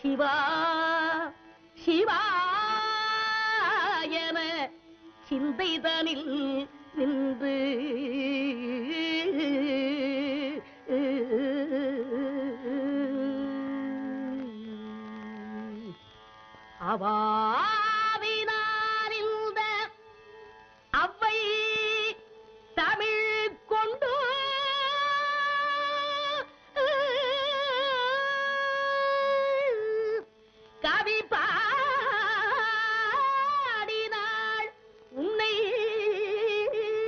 சிவா சிவா என சிந்தைதனில் நின்று அவாவினாலிந்த அவ்வ